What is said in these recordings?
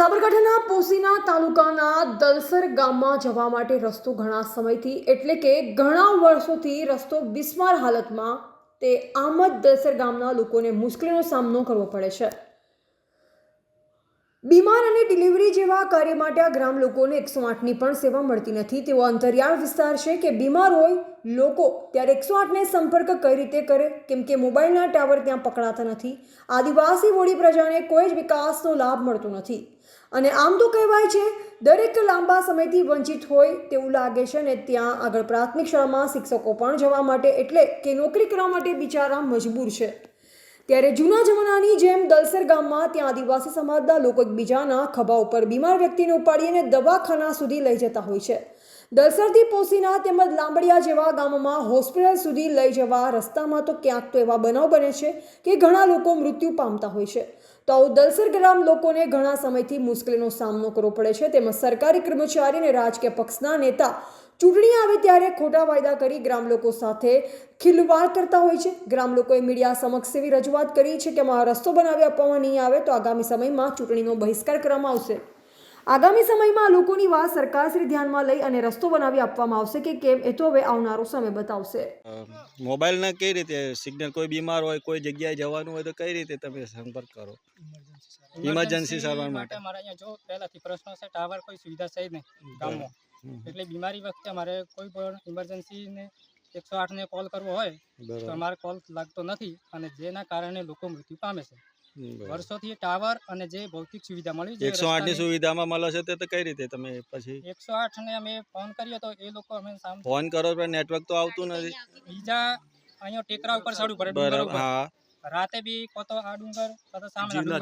સાબરકાંઠાના પોસીના તાલુકાના દલસર ગામમાં જવા માટે રસ્તો ઘણા સમયથી એટલે કે ઘણા વર્ષોથી રસ્તો બિસ્માર હાલતમાં તે આમ જ દલસર ગામના લોકોને મુશ્કેલીનો સામનો કરવો પડે છે. બીમાર અને ડિલિવરી જેવા કાર્ય માટે આ ગ્રામ લોકોને એકસો આઠની પણ સેવા મળતી નથી. તેવો અંતરિયાળ વિસ્તાર છે કે બીમાર હોય લોકો ત્યારે એકસો આઠને સંપર્ક કઈ રીતે કરે? કેમ કે મોબાઈલના ટાવર ત્યાં પકડાતા નથી. આદિવાસી મોડી પ્રજાને કોઈ જ વિકાસનો લાભ મળતો નથી. અને આમ તો કહેવાય છે, દરેક લાંબા સમયથી વંચિત હોય તેવું લાગે છે અને ત્યાં આગળ પ્રાથમિક શાળામાં શિક્ષકો પણ જવા માટે એટલે કે નોકરી કરવા માટે બિચારા મજબૂર છે. ત્યારે જૂના જમાનાની જેમ દલસર ગામમાં ત્યાં આદિવાસી સમાજના લોકો એકબીજાના ખભા ઉપર બીમાર વ્યક્તિને ઉપાડીને દવાખાના સુધી લઈ જતા હોય છે. દલસરથી પોસીના તેમજ લાંબડિયા જેવા ગામોમાં હોસ્પિટલ સુધી લઈ જવા રસ્તામાં તો ક્યાંક તો એવા બનાવ બને છે કે ઘણા લોકો મૃત્યુ પામતા હોય છે. તો આવું દલસર ગ્રામ લોકોને ઘણા સમયથી મુશ્કેલીનો સામનો કરવો પડે છે. તેમજ સરકારી કર્મચારી અને રાજકીય પક્ષના નેતા ચૂંટણી આવે ત્યારે ખોટા વાયદા કરી ગ્રામ લોકો સાથે ખિલવાડ કરતા હોય છે. ગ્રામ લોકોએ મીડિયા સમક્ષ એવી રજૂઆત કરી છે કે અમારો રસ્તો બનાવી આપવામાં નહીં આવે તો આગામી સમયમાં ચૂંટણીનો બહિષ્કાર કરવામાં આવશે. આગામી સમયમાં લોકોની વાત સરકારશ્રી ધ્યાનમાં લઈ અને રસ્તો બનાવી આપવામાં આવશે કે કેમ એ તો હવે આવનારો સમય બતાવશે. મોબાઈલના કઈ રીતે? સિગ્નલ કોઈ બીમાર હોય કોઈ જગ્યાએ જવાનું હોય તો કઈ રીતે તમે સંપર્ક કરો? ઇમરજન્સી સારવાર માટે. અમારે અહીંયા જો પહેલાથી પ્રશ્નો છે ટાવર કોઈ સુવિધા છે જ નહીં ગામમાં. એટલે બીમારી વખતે અમારે કોઈ પણ ઇમરજન્સીને એકસો આઠને કોલ કરવો હોય તો અમારે કોલ લાગતો નથી અને જેના કારણે લોકો મૃત્યુ પામે છે. વર્ષોથી ટાવર અને જે ભૌતિક સુવિધા મળી છે એકસો આઠની ની સુવિધામાં મળે છે તે કઈ રીતે તમે પછી? એકસો આઠ ને અમે ફોન કર્યો તો એ લોકો અમે ફોન કરો પણ નેટવર્ક તો આવતું નથી. બીજા અહીંયા ટેકરા ઉપર ચડવું પડે બરાબર હા. રાતે બી કોતો આ ડુંગર કો તો સામેના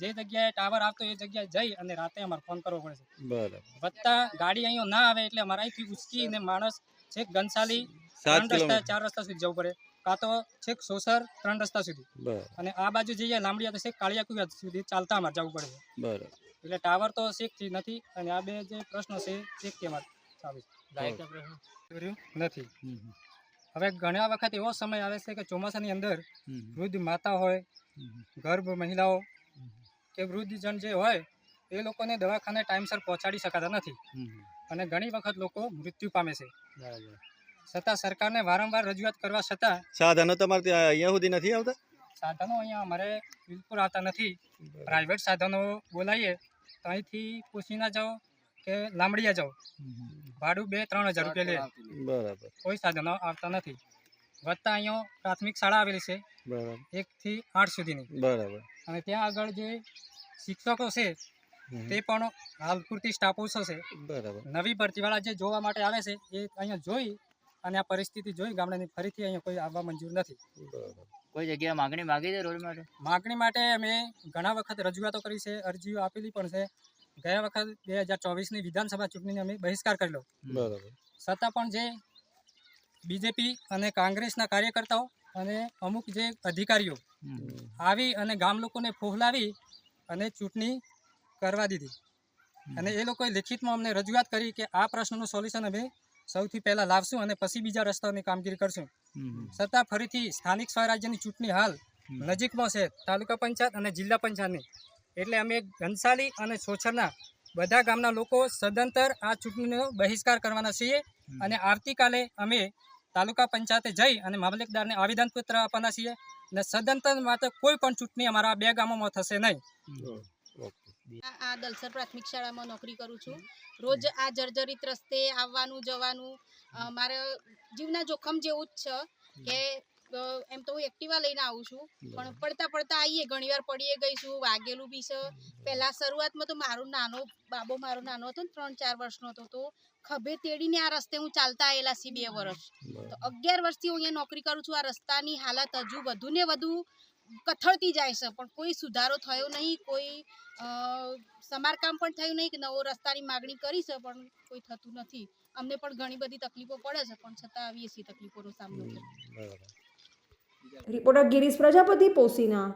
જે જગ્યાએ ટાવર આવતો એ જગ્યાએ જઈ અને રાતે અમારે ફોન કરવો પડે છે. બરાબર. વધતા ગાડી અહીંયા ના આવે એટલે અમારે અહીંથી ઉચકી અને માણસ છેક ગંસાલી ત્રણ રસ્તા ચાર રસ્તા સુધી જવું પડે. કાં તો છેક સોસર ત્રણ રસ્તા સુધી. અને આ બાજુ જઈએ લાંબડિયા તો છેક કાળિયા સુધી ચાલતા અમારે જવું પડે. બરાબર. એટલે ટાવર તો શેકથી નથી અને આ બે જે પ્રશ્નો છે શેકથી અમારે ચાલુ છે. કર્યું? નથી. હવે ઘણા વખત એવો સમય આવે છે કે ચોમાસાની અંદર વૃદ્ધ માતા હોય ગર્ભ મહિલાઓ કે વૃદ્ધજન જે હોય એ લોકોને દવાખાને ટાઈમસર પહોંચાડી શકાતા નથી. અને ઘણી વખત લોકો મૃત્યુ પામે છે. છતાં સરકારને વારંવાર રજૂઆત કરવા છતાં સાધનો તમારે ત્યાં અહીંયા સુધી નથી આવતા? સાધનો અહીંયા અમારે બિલકુલ આવતા નથી. પ્રાઇવેટ સાધનો બોલાવીએ તો અહીંથી પૂછીના જાઓ કે લાંબડીયા જાઓ. ભાડું બે ત્રણ હજાર રૂપિયા લે. બરાબર. કોઈ સાધનો આવતા નથી. વધતા અહીંયા પ્રાથમિક શાળા આવેલી છે. બરાબર. એકથી આઠ સુધીની. બરાબર. અને ત્યાં આગળ જે શિક્ષકો છે તે પણ હાલ પૂરતી સ્ટાફ ઓછો છે. બરાબર. નવી ભરતીવાળા જે જોવા માટે આવે છે એ અહીંયા જોઈ અને આ પરિસ્થિતિ જોઈ ગામડાની ફરીથી અહીંયા કોઈ આવવા મંજૂર નથી. બરાબર. કોઈ જગ્યાએ માગણી માગી છે રોડ માટે? માગણી માટે અમે ઘણા વખત રજૂઆતો કરી છે અરજીઓ આપેલી પણ છે. ગયા વખત બે હજાર ચોવીસની વિધાનસભા ચૂંટણીને અમે બહિષ્કાર કરેલો. બરાબર. છતાં પણ જે બીજેપી અને કોંગ્રેસના કાર્યકર્તાઓ અને અમુક જે અધિકારીઓ આવી અને ગામ લોકોને ફોહલાવી અને ચૂંટણી કરવા દીધી. અને એ લોકોએ લિખિતમાં અમને રજૂઆત કરી કે આ પ્રશ્નનું સોલ્યુશન અમે સૌથી પહેલાં લાવશું અને પછી બીજા રસ્તાઓની કામગીરી કરશું. છતાં ફરીથી સ્થાનિક સ્વરાજ્યની ચૂંટણી હાલ નજીકમાં છે તાલુકા પંચાયત અને જિલ્લા પંચાયતની. એટલે અમે ઘનસાલી અને સોછરના બધા ગામના લોકો સદંતર આ ચૂંટણીનો બહિષ્કાર કરવાના છીએ અને આવતીકાલે અમે તાલુકા પંચાયતે જઈ અને મામલતદારને આવેદનપત્ર આપવાના છીએ અને સદંતર માટે કોઈ પણ ચૂંટણી અમારા બે ગામોમાં થશે નહીં. આ આ દલસર પ્રાથમિક શાળામાં નોકરી કરું છું. રોજ આ જર્જરિત રસ્તે આવવાનું જવાનું મારે જીવના જોખમ જેવું જ છે કે એમ તો હું એક્ટિવા લઈને આવું છું પણ પડતા પડતા આવીએ ઘણીવાર પડીએ ગઈ છું વાગેલું બી છે. પહેલાં શરૂઆતમાં તો મારો નાનો બાબો મારો નાનો હતો ને ત્રણ ચાર વર્ષનો હતો તો ખભે તેડીને આ રસ્તે હું ચાલતા આવેલા છી બે વર્ષ. તો અગિયાર વર્ષથી હું અહીંયા નોકરી કરું છું આ રસ્તાની હાલત હજુ વધુ ને વધુ કથળતી જાય છે પણ કોઈ સુધારો થયો નહીં કોઈ સમારકામ પણ થયું નહીં કે નવો રસ્તાની માગણી કરી છે પણ કોઈ થતું નથી. અમને પણ ઘણી બધી તકલીફો પડે છે પણ છતાં આવી છીએ તકલીફોનો સામનો કરી બરાબર. રિપોર્ટર ગિરીશ પ્રજાપતિ પોસીના